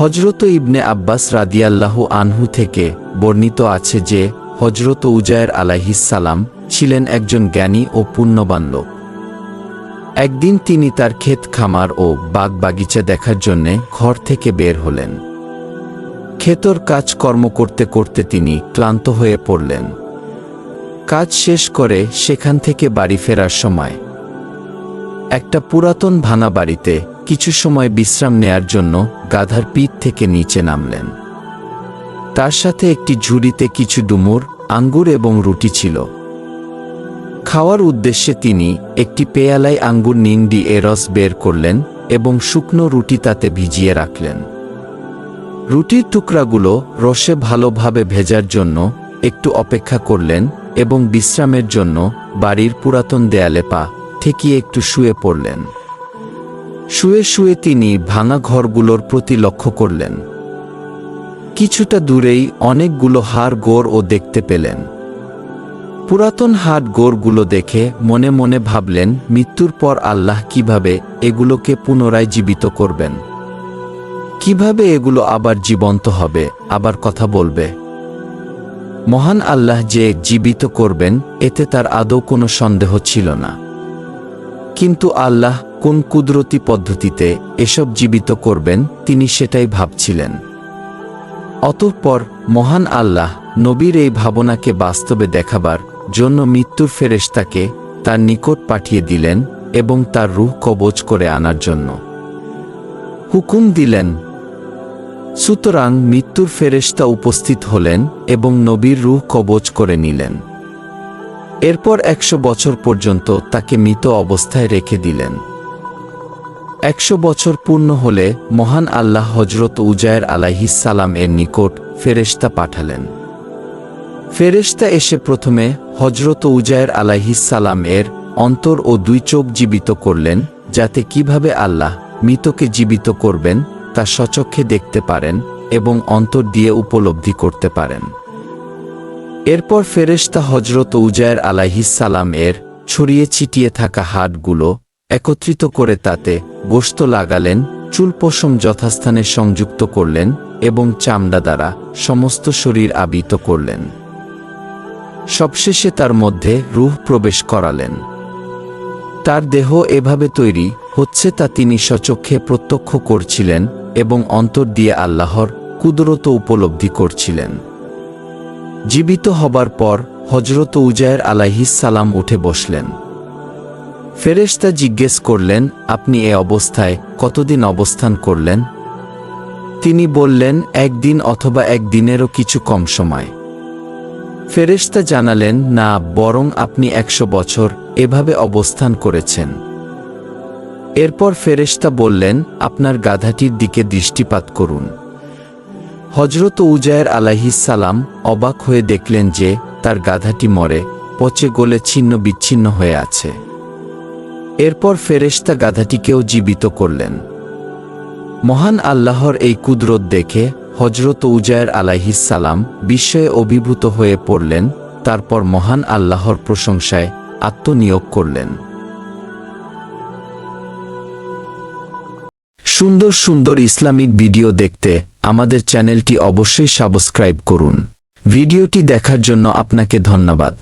হজরত ইবনে আব্বাস রাদিয়াল্লাহু আনহু থেকে বর্ণিত আছে যে হজরত উজায়ের আলাইহিসালাম ছিলেন একজন জ্ঞানী ও পুণ্যবান লোক। একদিন তিনি তার ক্ষেত খামার ও বাগ বাগিচা দেখার জন্যে ঘর থেকে বের হলেন। ক্ষেতর কাজ কর্ম করতে করতে তিনি ক্লান্ত হয়ে পড়লেন। কাজ শেষ করে সেখান থেকে বাড়ি ফেরার সময় একটা পুরাতন ভাঙা বাড়িতে কিছু সময় বিশ্রাম নেয়ার জন্য গাধার পিঠ থেকে নিচে নামলেন। তার সাথে একটি ঝুড়িতে কিছু ডুমুর, আঙ্গুর এবং রুটি ছিল। খাওয়ার উদ্দেশ্যে তিনি একটি পেয়ালায় আঙ্গুর নিংডি এ রস বের করলেন এবং শুকনো রুটি তাতে ভিজিয়ে রাখলেন। রুটির টুকরাগুলো রসে ভালোভাবে ভেজার জন্য একটু অপেক্ষা করলেন এবং বিশ্রামের জন্য বাড়ির পুরাতন দেয়ালে পা ঠেকিয়ে একটু শুয়ে পড়লেন। শুয়ে শুয়ে তিনি ভাঙা ঘরগুলোর প্রতি লক্ষ্য করলেন। কিছুটা দূরেই অনেকগুলো হাড় গোড় ও দেখতে পেলেন। পুরাতন হাট গোড়গুলো দেখে মনে মনে ভাবলেন, মৃত্যুর পর আল্লাহ কীভাবে এগুলোকে পুনরায় জীবিত করবেন? কীভাবে এগুলো আবার জীবন্ত হবে? আবার কথা বলবে। মহান আল্লাহ যে জীবিত করবেন, এতে তার আদৌ কোনো সন্দেহ ছিল না। কিন্তু আল্লাহ কোন কুদরতি পদ্ধতিতে এসব জীবিত করবেন তিনি সেটাই ভাবছিলেন। অতঃপর মহান আল্লাহ নবীর এই ভাবনাকে বাস্তবে দেখাবার জন্য মৃত্যুর ফেরেশতাকে তার নিকট পাঠিয়ে দিলেন এবং তার রূহ কবজ করে আনার জন্য। হুকুম দিলেন, সুতরাং মৃত্যুর ফেরেশতা উপস্থিত হলেন এবং নবীর রূহ কবজ করে নিলেন। এরপর একশো বছর পর্যন্ত তাকে মৃত অবস্থায় রেখে দিলেন। একশো বছর পূর্ণ হলে মহান আল্লাহ হজরত উজায়ের আলাইহিসালাম এর নিকট ফেরেশতা পাঠালেন। ফেরেশতা এসে প্রথমে হজরত উজায়ের আলাইহিসালাম এর অন্তর ও দুই চোখ জীবিত করলেন, যাতে কীভাবে আল্লাহ মৃতকে জীবিত করবেন তা সচক্ষে দেখতে পারেন এবং অন্তর দিয়ে উপলব্ধি করতে পারেন। এরপর ফেরেশতা হজরত উজায়ের আলাইহিসালাম এর ছড়িয়ে ছিটিয়ে থাকা হাটগুলো একত্রিত করে তাতে গোস্ত লাগালেন, চুল পশম যথাস্থানে সংযুক্ত করলেন এবং চামড়া দ্বারা সমস্ত শরীর আবৃত করলেন। সবশেষে তার মধ্যে রূহ প্রবেশ করালেন। তার দেহ এভাবে তৈরি হচ্ছে তা তিনি সচক্ষে প্রত্যক্ষ করছিলেন এবং অন্তর দিয়ে আল্লাহর কুদরত উপলব্ধি করছিলেন। জীবিত হবার পর হজরত উজায়ের আলাইহিস সালাম উঠে বসলেন। ফেরেশতা জিজ্ঞেস করলেন, আপনি এ অবস্থায় কতদিন অবস্থান করলেন? তিনি বললেন, একদিন অথবা একদিনেরও কিছু কম সময়। ফেরেশতা জানালেন, না, বরং আপনি একশো বছর এভাবে অবস্থান করেছেন। এরপর ফেরেশতা বললেন, আপনার গাধাটির দিকে দৃষ্টিপাত করুন। হজরত উজায়ের আলাইহিসালাম অবাক হয়ে দেখলেন যে তার গাধাটি মরে, পচে গলে ছিন্ন বিচ্ছিন্ন হয়ে আছে। এরপর ফেরেশতা গাধাটিকেও জীবিত করলেন। মহান আল্লাহর এই কুদরত দেখে হজরত উজায়ের আলাইহিসালাম বিস্ময়ে অভিভূত হয়ে পড়লেন, তারপর মহান আল্লাহর প্রশংসায় আত্মনিয়োগ করলেন। সুন্দর সুন্দর ইসলামিক ভিডিও দেখতে আমাদের চ্যানেলটি অবশ্যই সাবস্ক্রাইব করুন। ভিডিওটি দেখার জন্য আপনাকে ধন্যবাদ।